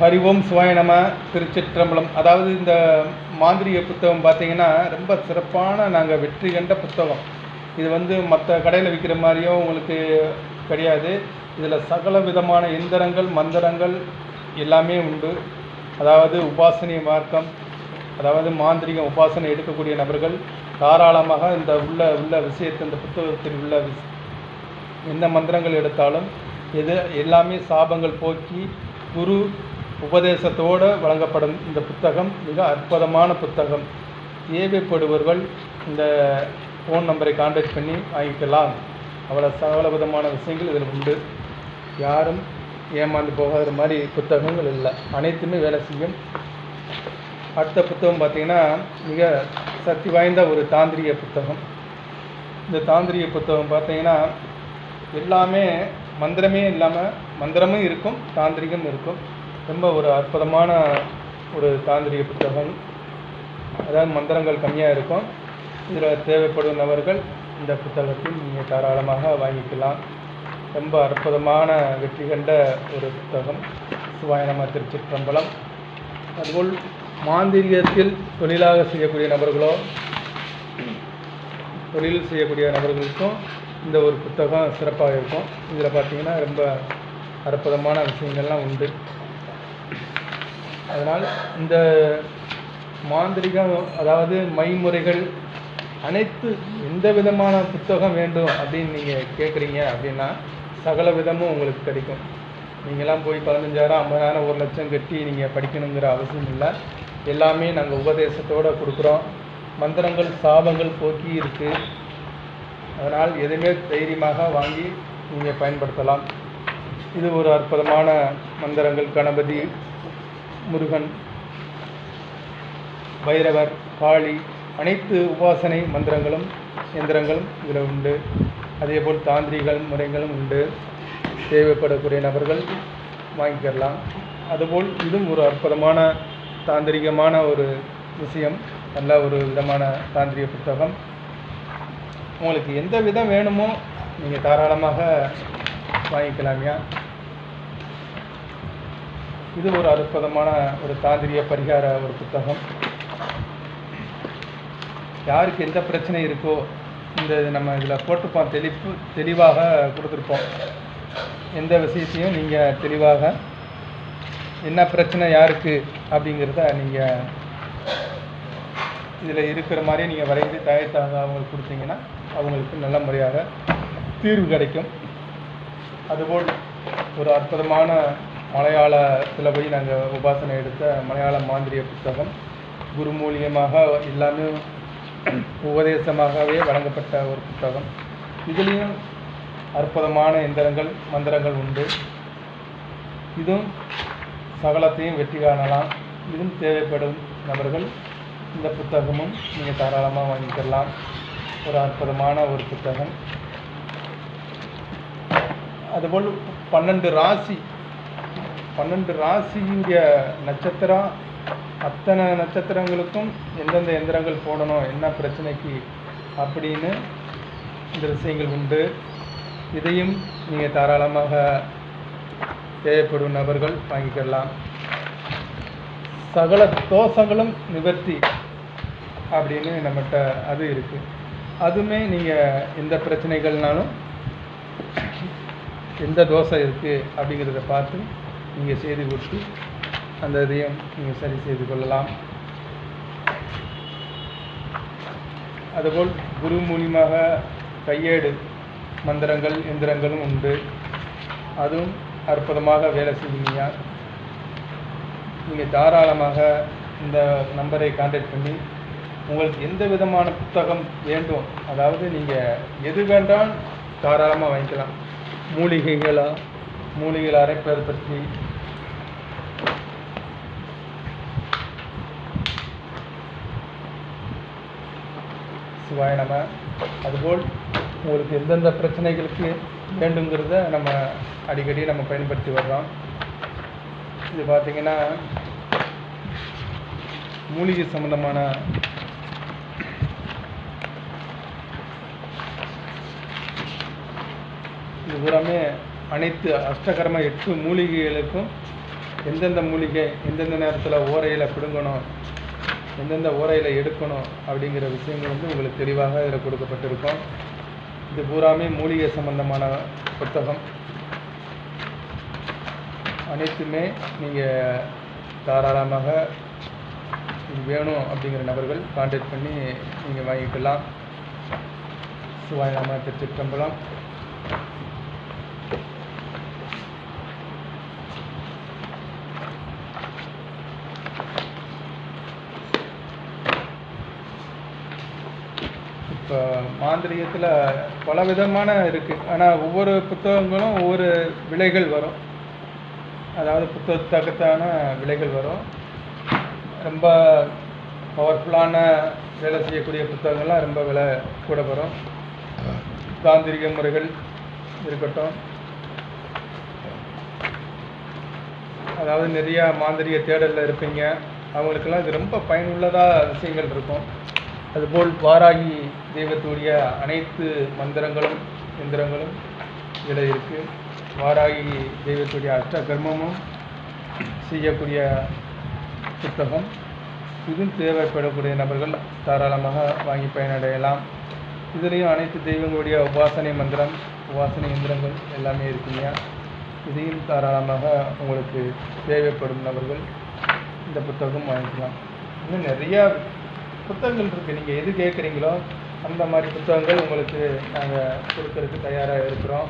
ஹரிஓம் சிவாய நம திருச்சிற்றம்பலம். அதாவது இந்த மாந்திரிய புத்தகம் பார்த்தீங்கன்னா ரொம்ப சிறப்பான நாங்கள் வெற்றி கண்ட புத்தகம். இது வந்து மற்ற கடையில் விற்கிற மாதிரியும் உங்களுக்கு கிடையாது இதில் சகல விதமான எந்திரங்கள் மந்திரங்கள் எல்லாமே உண்டு. அதாவது உபாசனை மார்க்கம் அதாவது மாந்திரிக உபாசனை எடுக்கக்கூடிய நபர்கள் தாராளமாக இந்த உள்ள உள்ள விஷயத்தை இந்த புத்தகத்தில் உள்ள விஷ எந்த மந்திரங்கள் எடுத்தாலும் எது எல்லாமே சாபங்கள் போக்கி குரு உபதேசத்தோடு வழங்கப்படும் இந்த புத்தகம் மிக அற்புதமான புத்தகம். தேவைப்படுபவர்கள் இந்த ஃபோன் நம்பரை காண்டாக்ட் பண்ணி வாங்கிக்கலாம். அவ்வளோ சகல விதமான விஷயங்கள் இதில் உண்டு. யாரும் ஏமாந்து போகாத மாதிரி புத்தகங்கள் இல்லை. அனைத்துமே வேலை செய்யும். அடுத்த புத்தகம் பார்த்திங்கன்னா மிக சக்தி வாய்ந்த ஒரு தாந்திரிக புத்தகம். இந்த தாந்திரிக புத்தகம் பார்த்திங்கன்னா எல்லாமே மந்திரமே இல்லாமல் மந்திரமும் இருக்கும் தாந்திரிகம் இருக்கும். ரொம்ப ஒரு அற்புதமான ஒரு தாந்திரிக புத்தகம். அதாவது மந்திரங்கள் கம்மியாக இருக்கும். இதில் தேவைப்படும் நபர்கள் இந்த புத்தகத்தில் நீங்கள் தாராளமாக வாங்கிக்கலாம். ரொம்ப அற்புதமான வெற்றி கண்ட ஒரு புத்தகம். சிவாயனம திருச்சிற்றம்பலம். அதுபோல் மாந்திரிகத்தில் தொழிலாக செய்யக்கூடிய நபர்களோ தொழில் செய்யக்கூடிய நபர்களுக்கும் இந்த ஒரு புத்தகம் சிறப்பாக இருக்கும். இதில் பார்த்தீங்கன்னா ரொம்ப அற்புதமான விஷயங்கள்லாம் உண்டு. அதனால் இந்த மாந்திரிகம் அதாவது மைமுறைகள் அனைத்து எந்த விதமான புத்தகம் வேண்டும் அப்படின்னு நீங்கள் கேட்குறீங்க அப்படின்னா சகல விதமும் உங்களுக்கு கிடைக்கும். நீங்களாம் போய் பதினஞ்சாயிரம் ஐம்பதாயிரம் ஒரு லட்சம் கட்டி நீங்கள் படிக்கணுங்கிற அவசியம் இல்லை. எல்லாமே நாங்கள் உபதேசத்தோடு கொடுக்குறோம். மந்திரங்கள் சாபங்கள் போக்கி இருக்குது அதனால் எதுவுமே தைரியமாக வாங்கி நீங்கள் பயன்படுத்தலாம். இது ஒரு அற்புதமான மந்திரங்கள். கணபதி முருகன் பைரவர் காளி அனைத்து உபாசனை மந்திரங்களும் எந்திரங்களும் இதில் உண்டு. அதேபோல் தாந்திரிகள் முறைகளும் உண்டு. தேவைப்படக்கூடிய நபர்கள் வாங்கிக்கலாம் அதுபோல் இதுவும் ஒரு அற்புதமான தாந்திரிகமான ஒரு விஷயம். நல்ல ஒரு விதமான தாந்திரிக புத்தகம். உங்களுக்கு எந்த விதம் வேணுமோ நீங்கள் தாராளமாக வாங்கிக்கலாம்யா. இது ஒரு அற்புதமான ஒரு தாந்திரிய பரிகார ஒரு புத்தகம். யாருக்கு எந்த பிரச்சனை இருக்கோ இந்த நம்ம இதில் போட்டுப்போம். தெளிப்பு தெளிவாக கொடுத்துருப்போம். எந்த விஷயத்தையும் நீங்கள் தெளிவாக என்ன பிரச்சனை யாருக்கு அப்படிங்கிறத நீங்கள் இதில் இருக்கிற மாதிரி நீங்கள் வரைந்து தயாரித்தாக அவங்களுக்கு கொடுத்தீங்கன்னா அவங்களுக்கு நல்ல முறையாக தீர்வு கிடைக்கும். அதுபோல் ஒரு அற்புதமான மலையாளத்தில் போய் நாங்கள் உபாசனை எடுத்த மலையாள மாந்திரிய புத்தகம் குரு மூலியமாக எல்லாமே உபதேசமாகவே வழங்கப்பட்ட ஒரு புத்தகம். இதுலேயும் அற்புதமான எந்திரங்கள் மந்திரங்கள் உண்டு. இதுவும் சகலத்தையும் வெற்றி காணலாம். இதுவும் தேவைப்படும் நபர்கள் இந்த புத்தகமும் நீங்கள் தாராளமாக வாங்கிக்கலாம். ஒரு அற்புதமான ஒரு புத்தகம். அதுபோல் பன்னெண்டு ராசி பன்னெண்டு ராசியுடைய நட்சத்திரம் அத்தனை நட்சத்திரங்களுக்கும் எந்தெந்த எந்திரங்கள் போடணும் என்ன பிரச்சனைக்கு அப்படின்னு இந்த விஷயங்கள் உண்டு. இதையும் நீங்கள் தாராளமாக தேவைப்படும் நபர்கள் வாங்கிக்கலாம். சகல தோஷங்களும் நிவர்த்தி அப்படின்னு நம்மகிட்ட அது இருக்குது அதுவுமே நீங்கள் எந்த பிரச்சனைகள்னாலும் எந்த தோசை இருக்குது அப்படிங்கிறத பார்த்து நீங்கள் செய்து கொடுத்து அந்த இதையும் நீங்கள் சரி செய்து கொள்ளலாம். அதுபோல் குரு மூலியமாக கையேடு மந்திரங்கள் எந்திரங்களும் உண்டு. அதுவும் அற்புதமாக வேலை செய்யுங்க நீங்கள் தாராளமாக இந்த நம்பரை காண்டாக்ட் பண்ணி உங்களுக்கு எந்த விதமான புத்தகம் வேண்டும் அதாவது நீங்கள் எது வேண்டாம் தாராளமாக வாங்கிக்கலாம். மூலிகைகளாக மூலிகைகள் அரைப்பது பற்றி சிவாய நம்ம அதுபோல் உங்களுக்கு எந்தெந்த பிரச்சனைகளுக்கு வேண்டுங்கிறத நம்ம அடிக்கடி நம்ம பயன்படுத்தி வர்றோம். இது பார்த்திங்கன்னா மூலிகை சம்மந்தமான இது பூராமே அனைத்து அஷ்டகரம எட்டு மூலிகைகளுக்கும் எந்தெந்த மூலிகை எந்தெந்த நேரத்தில் ஓரையில் பிடுங்கணும் எந்தெந்த ஓரையில் எடுக்கணும் அப்படிங்கிற விஷயங்கள் வந்து உங்களுக்கு தெளிவாக இதில் கொடுக்கப்பட்டிருக்கும். இது பூராமே மூலிகை சம்பந்தமான புத்தகம். அனைத்துமே நீங்கள் தாராளமாக இது வேணும் அப்படிங்கிற நபர்கள் கான்டாக்ட் பண்ணி நீங்கள் வாங்கிக்கலாம். சிவாய் நாம திருச்சிற்றம்பலம் இப்போ மாந்திரியத்தில் பல விதமான இருக்குது ஆனால் ஒவ்வொரு புத்தகங்களும் ஒவ்வொரு விலைகள் வரும். அதாவது புத்தகத்தக்கத்தான விலைகள் வரும். ரொம்ப பவர்ஃபுல்லான வேலை செய்யக்கூடிய புத்தகங்கள்லாம் ரொம்ப விலை கூட வரும். தாந்திரிக முறைகள் இருக்கட்டும். அதாவது நிறையா மாந்திரிய தேடலில் இருப்பீங்க. அவங்களுக்கெல்லாம் இது ரொம்ப பயனுள்ளதாக விஷயங்கள் இருக்கும். அதுபோல் வாராகி தெய்வத்துடைய அனைத்து மந்திரங்களும் எந்திரங்களும் இதில் இருக்குது வாராகி தெய்வத்துடைய அஷ்ட கர்மமும் செய்யக்கூடிய புத்தகம். இதுவும் தேவைப்படக்கூடிய நபர்கள் தாராளமாக வாங்கி பயனடையலாம். இதுலேயும் அனைத்து தெய்வங்களுடைய உபாசனை மந்திரம் உபாசனை எந்திரங்கள் எல்லாமே இருக்குங்க. இதையும் தாராளமாக உங்களுக்கு தேவைப்படும் நபர்கள் இந்த புத்தகம் வாங்கிக்கலாம். இன்னும் நிறையா புத்தகங்கள் இருக்குது நீங்கள் எது கேட்குறீங்களோ அந்த மாதிரி புத்தகங்கள் உங்களுக்கு நாங்கள் கொடுக்கறதுக்கு தயாராக இருக்கிறோம்.